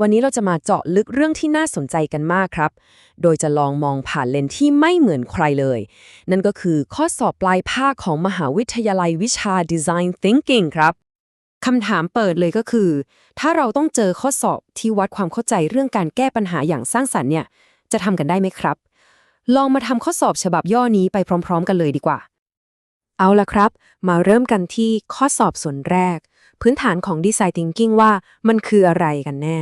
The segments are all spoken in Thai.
วันนี้เราจะมาเจาะลึกเรื่องที่น่าสนใจกันมากครับ โดยจะลองมองผ่านเลนที่ไม่เหมือนใครเลย นั่นก็คือข้อสอบปลายภาคของมหาวิทยาลัยวิชา Design Thinking ครับคำถามเปิดเลยก็คือ ถ้าเราต้องเจอข้อสอบที่วัดความเข้าใจเรื่องการแก้ปัญหาอย่างสร้างสรรค์เนี่ย จะทำกันได้ไหมครับ ลองมาทำข้อสอบฉบับย่อนี้ไปพร้อม ๆ กันเลยดีกว่า เอาละครับ มาเริ่มกันที่ข้อสอบส่วนแรก พื้นฐานของ Design Thinking ว่ามันคืออะไรกันแน่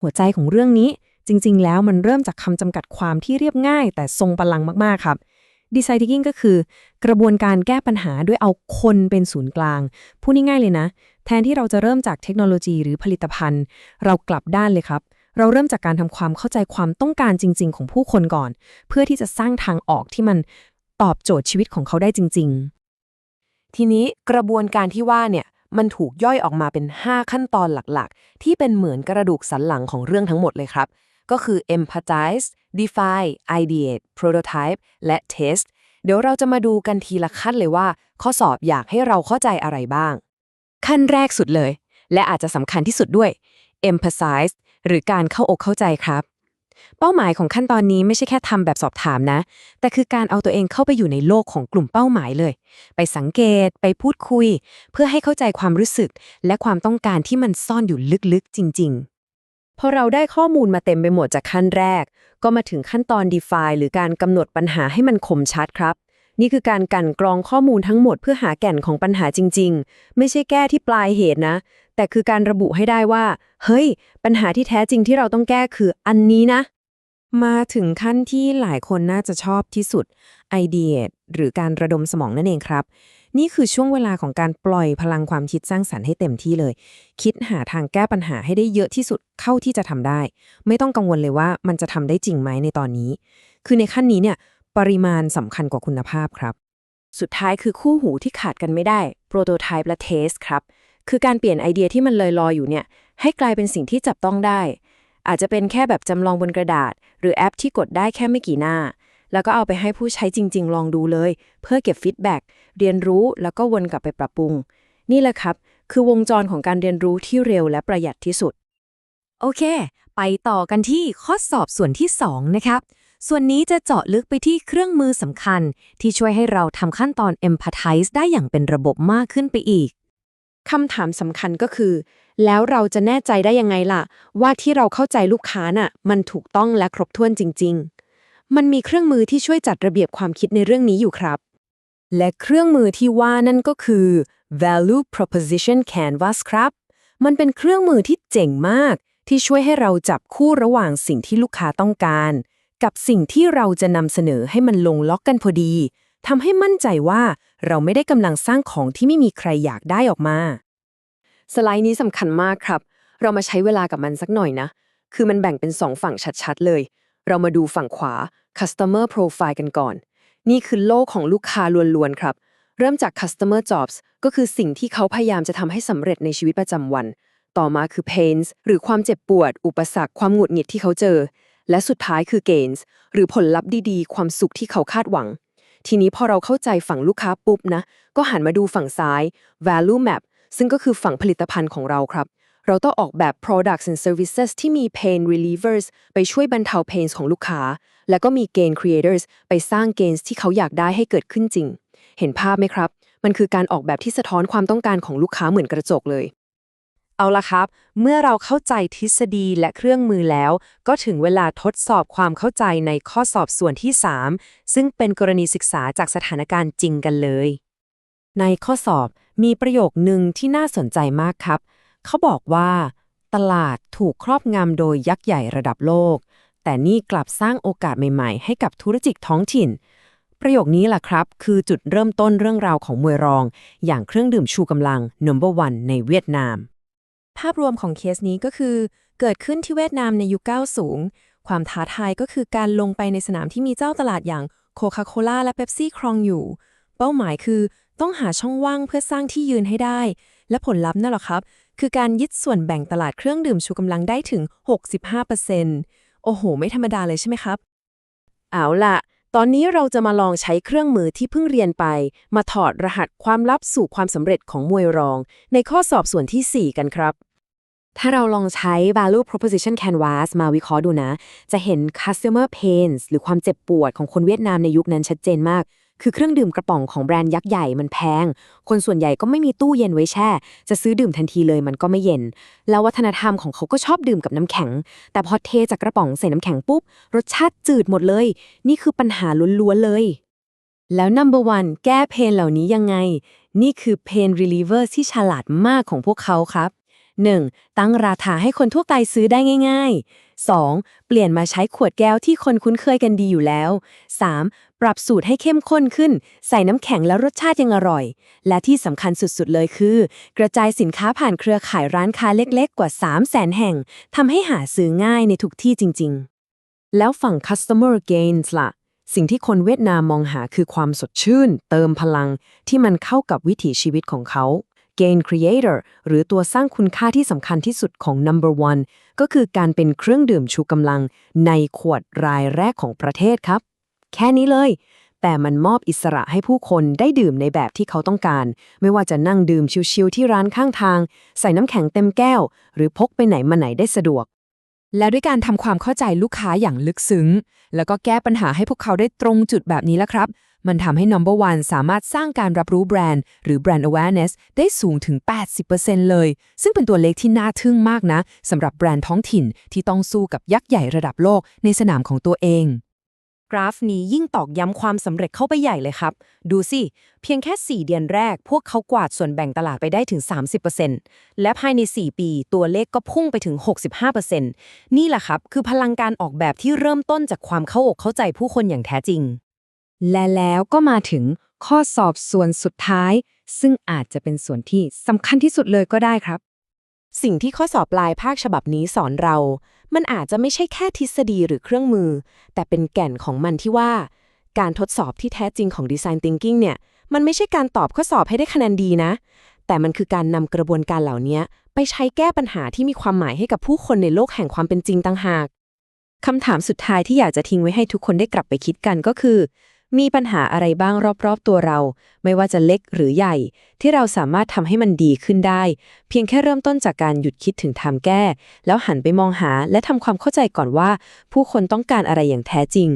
หัวใจของเรื่องนี้จริง ๆ แล้วมันเริ่มจากคำจำกัดความที่เรียบง่าย แต่ทรงพลังมากๆ ครับ Design Thinking ก็คือ กระบวนการแก้ปัญหาด้วยเอาคนเป็นศูนย์กลาง พูดง่ายๆเลยนะ แทนที่เราจะเริ่มจากเทคโนโลยีหรือผลิตภัณฑ์ เรากลับด้านเลยครับ เราเริ่มจากการทำความเข้าใจความต้องการจริง ๆ ของผู้คนก่อน เพื่อที่จะสร้างทางออกที่มันตอบโจทย์ชีวิตของเขาได้จริง ๆ ทีนี้กระบวนการที่ว่าเนี่ย มันถูกย่อยออกมาเป็น 5 ขั้นตอนหลักๆ ที่เป็นเหมือนกระดูกสันหลังของเรื่องทั้งหมดเลยครับ ก็คือ empathize define ideate prototype และ test เดี๋ยวเราจะมาดูกันทีละขั้นเลยว่า ข้อสอบอยากให้เราเข้าใจอะไรบ้าง ขั้นแรกสุดเลย และอาจจะสำคัญที่สุดด้วย emphasize หรือการเข้าอกเข้าใจครับ เป้าหมายของขั้นตอนนี้ไม่ใช่แค่ทำแบบสอบถามนะ แต่คือการเอาตัวเองเข้าไปอยู่ในโลกของกลุ่มเป้าหมายเลย ไปสังเกตไปพูดคุย เพื่อให้เข้าใจความรู้สึก และความต้องการที่มันซ่อนอยู่ลึกๆจริง ๆ พอเราได้ข้อมูลมาเต็มไปหมดจากขั้นแรก ก็มาถึงขั้นตอน define หรือการกำหนดปัญหาให้มันคมชัดครับ นี่คือการกันกรองข้อมูลทั้งหมดเพื่อหาแก่นของปัญหาจริง ๆ ไม่ใช่แก้ที่ปลายเหตุนะ แต่คือการระบุให้ได้ว่า เฮ้ย ปัญหาที่แท้จริงที่เราต้องแก้คืออันนี้นะ มาถึงขั้นที่หลายคนน่าจะชอบที่สุด ideate หรือการระดมสมองนั่นเองครับ นี่คือช่วงเวลาของการปล่อยพลังความคิดสร้างสรรค์ให้เต็มที่เลย คิดหาทางแก้ปัญหาให้ได้เยอะที่สุดเข้าที่จะทำได้ ไม่ต้องกังวลเลยว่ามันจะทำได้จริงไหมในตอนนี้ คือในขั้นนี้เนี่ย ปริมาณสำคัญกว่าคุณภาพครับ สุดท้ายคือคู่หูที่ขาดกันไม่ได้ prototype และ test ครับ คือการเปลี่ยนไอเดียที่มันลอยๆอยู่เนี่ย ให้กลายเป็นสิ่งที่จับต้องได้ อาจจะเป็นแค่แบบจำลองบนกระดาษ หรือแอปที่กดได้แค่ไม่กี่หน้า แล้วก็เอาไปให้ผู้ใช้จริง ๆ ลองดูเลย เพื่อเก็บฟีดแบ็กเรียนรู้แล้วก็วนกลับไปปรับปรุง นี่แหละครับ คือวงจรของการเรียนรู้ที่เร็วและประหยัดที่สุด โอเค ไปต่อกันที่ข้อสอบส่วนที่ 2 นะครับ ส่วนนี้จะเจาะลึกไปที่เครื่องมือสำคัญ ที่ช่วยให้เราทำขั้นตอน empathize ได้อย่างเป็นระบบมากขึ้นไปอีกคำถามสำคัญก็คือ แล้วเราจะแน่ใจได้ยังไงล่ะ ว่าที่เราเข้าใจลูกค้าน่ะ มันถูกต้องและครบถ้วนจริง ๆ มันมีเครื่องมือที่ช่วยจัดระเบียบความคิดในเรื่องนี้อยู่ครับ และเครื่องมือที่ว่านั่นก็คือ value proposition canvas ครับ มันเป็นเครื่องมือที่เจ๋งมาก ที่ช่วยให้เราจับคู่ระหว่างสิ่งที่ลูกค้าต้องการ กับสิ่งที่เราจะนำเสนอให้มันลงล็อกกันพอดีทำให้มั่นใจว่าเราไม่ได้กำลังสร้างของที่ไม่มีใครอยากได้ออกมา สไลด์นี้สำคัญมากครับ เรามาใช้เวลากับมันสักหน่อยนะ คือมันแบ่งเป็น2ฝั่งชัดๆเลย เรามาดูฝั่งขวา customer profile กันก่อน นี่คือโลกของลูกค้าล้วนๆครับ เริ่มจาก customer jobs ก็คือสิ่งที่เขาพยายามจะทำให้สำเร็จในชีวิตประจำวัน ต่อมาคือ pains หรือความเจ็บปวด อุปสรรค ความหงุดหงิดที่เขาเจอ และสุดท้ายคือ gains หรือผลลัพธ์ดีๆ ความสุขที่เขาคาดหวัง ทีนี้พอเราเข้าใจฝั่งลูกค้าปุ๊บนะ ก็หันมาดูฝั่งซ้าย value map ซึ่งก็คือฝั่งผลิตภัณฑ์ของเราครับ เราต้องออกแบบ products and services ที่มี pain relievers ไปช่วยบรรเทา pains ของลูกค้า แล้วก็มี gain creators ไปสร้าง gains ที่เขาอยากได้ให้เกิดขึ้นจริง เห็นภาพไหมครับ มันคือการออกแบบที่สะท้อนความต้องการของลูกค้าเหมือนกระจกเลย เอาละครับ เมื่อเราเข้าใจทฤษฎีและเครื่องมือแล้ว ก็ถึงเวลาทดสอบความเข้าใจในข้อสอบส่วนที่ 3 ซึ่งเป็นกรณีศึกษาจากสถานการณ์จริงกันเลย ในข้อสอบมีประโยคหนึ่งที่น่าสนใจมากครับ เขาบอกว่า ตลาดถูกครอบงำโดยยักษ์ใหญ่ระดับโลก แต่นี่กลับสร้างโอกาสใหม่ๆ ให้กับธุรกิจท้องถิ่นประโยคนี้แหละครับ คือจุดเริ่มต้นเรื่องราวของมวยรอง อย่างเครื่องดื่มชูกำลัง number one ในเวียดนาม ภาพรวมของเคสนี้ก็คือ เกิดขึ้นที่เวียดนามในยุค90ความท้าทายก็คือการลงไปในสนามที่มีเจ้าตลาดอย่างโคคาโคล่าและเบปซี่ครองอยู่ เป้าหมายคือต้องหาช่องว่างเพื่อสร้างที่ยืนให้ได้ และผลลัพธ์นั่นหละครับ คือการยึดส่วนแบ่งตลาดเครื่องดื่มชูกำลังได้ถึง 65%โอ้โห ไม่ธรรมดาเลยใช่ไหมครับ เอาล่ะ ตอนนี้เราจะมาลองใช้เครื่องมือที่เพิ่งเรียนไป มาถอดรหัสความลับสู่ความสำเร็จของมวยรอง ในข้อสอบส่วนที่ 4 กันครับ ถ้าเราลองใช้ value proposition canvas มาวิเคราะห์ดูนะ จะเห็น customer pains หรือความเจ็บปวดของคนเวียดนามในยุคนั้นชัดเจนมาก คือเครื่องดื่มกระป๋องของแบรนด์ยักษ์ใหญ่มันแพง คนส่วนใหญ่ก็ไม่มีตู้เย็นไว้แช่ จะซื้อดื่มทันทีเลยมันก็ไม่เย็น แล้ววัฒนธรรมของเขาก็ชอบดื่มกับน้ำแข็ง แต่พอเทจากกระป๋องใส่น้ำแข็งปุ๊บ รสชาติจืดหมดเลย นี่คือปัญหาล้วนๆเลย แล้ว number one แก้เพนเหล่านี้ยังไง นี่คือ pain reliever ที่ฉลาดมากของพวกเขาครับ 1. ตั้งราคาให้คนทั่วไปซื้อได้ง่าย ๆ 2. เปลี่ยนมาใช้ขวดแก้วที่คนคุ้นเคยกันดีอยู่แล้ว 3. ปรับสูตรให้เข้มข้นขึ้น ใส่น้ำแข็งแล้วรสชาติยังอร่อย และที่สำคัญสุดๆเลยคือ กระจายสินค้าผ่านเครือข่ายร้านค้าเล็กๆ กว่า 3 0 0แสนแห่งทำให้หาซื้อง่ายในทุกที่จริง ๆ แล้วฝั่ง customer gains ล่ะสิ่งที่คนเวียดนามมองหาคือความสดชื่น เติมพลังที่มันเข้ากับวิถีชีวิตของเขา Gain Creator หรือตัวสร้างคุณค่าที่สำคัญที่สุดของ Number One ก็คือการเป็นเครื่องดื่มชูกำลังในขวดรายแรกของประเทศครับ แค่นี้เลย แต่มันมอบอิสระให้ผู้คนได้ดื่มในแบบที่เขาต้องการ ไม่ว่าจะนั่งดื่มชิวๆที่ร้านข้างทาง ใส่น้ำแข็งเต็มแก้ว หรือพกไปไหนมาไหนได้สะดวกและด้วยการทำความเข้าใจลูกค้าอย่างลึกซึ้ง แล้วก็แก้ปัญหาให้พวกเขาได้ตรงจุดแบบนี้แล้วครับ มันทำให้ Number One สามารถสร้างการรับรู้แบรนด์ หรือ Brand Awareness ได้สูงถึง 80%เลย ซึ่งเป็นตัวเลขที่น่าทึ่งมากนะสำหรับแบรนด์ท้องถิ่นที่ต้องสู้กับยักษ์ใหญ่ระดับโลกในสนามของตัวเองกราฟนี้ยิ่งตอกย้ำความสำเร็จเข้าไปใหญ่เลยครับ ดูสิ เพียงแค่ 4 เดือนแรก พวกเขากวาดส่วนแบ่งตลาดไปได้ถึง 30%และภายใน 4 ปี ตัวเลขก็พุ่งไปถึง 65%นี่แหละครับ คือพลังการออกแบบที่เริ่มต้นจากความเข้าอกเข้าใจผู้คนอย่างแท้จริง และแล้วก็มาถึงข้อสอบส่วนสุดท้าย ซึ่งอาจจะเป็นส่วนที่สำคัญที่สุดเลยก็ได้ครับ สิ่งที่ข้อสอบปลายภาคฉบับนี้สอนเรา มันอาจจะไม่ใช่แค่ทฤษฎีหรือเครื่องมือ แต่เป็นแก่นของมันที่ว่า การทดสอบที่แท้จริงของ Design Thinking เนี่ย มันไม่ใช่การตอบข้อสอบให้ได้คะแนนดีนะ แต่มันคือการนำกระบวนการเหล่านี้ไปใช้แก้ปัญหาที่มีความหมายให้กับผู้คนในโลกแห่งความเป็นจริงต่างหากคำถามสุดท้ายที่อยากจะทิ้งไว้ให้ทุกคนได้กลับไปคิดกันก็คือ มีปัญหาอะไรบ้างรอบๆตัวเรา ไม่ว่าจะเล็กหรือใหญ่ ที่เราสามารถทำให้มันดีขึ้นได้ เพียงแค่เริ่มต้นจากการหยุดคิดถึงทางแก้ แล้วหันไปมองหาและทำความเข้าใจก่อนว่า ผู้คนต้องการอะไรอย่างแท้จริง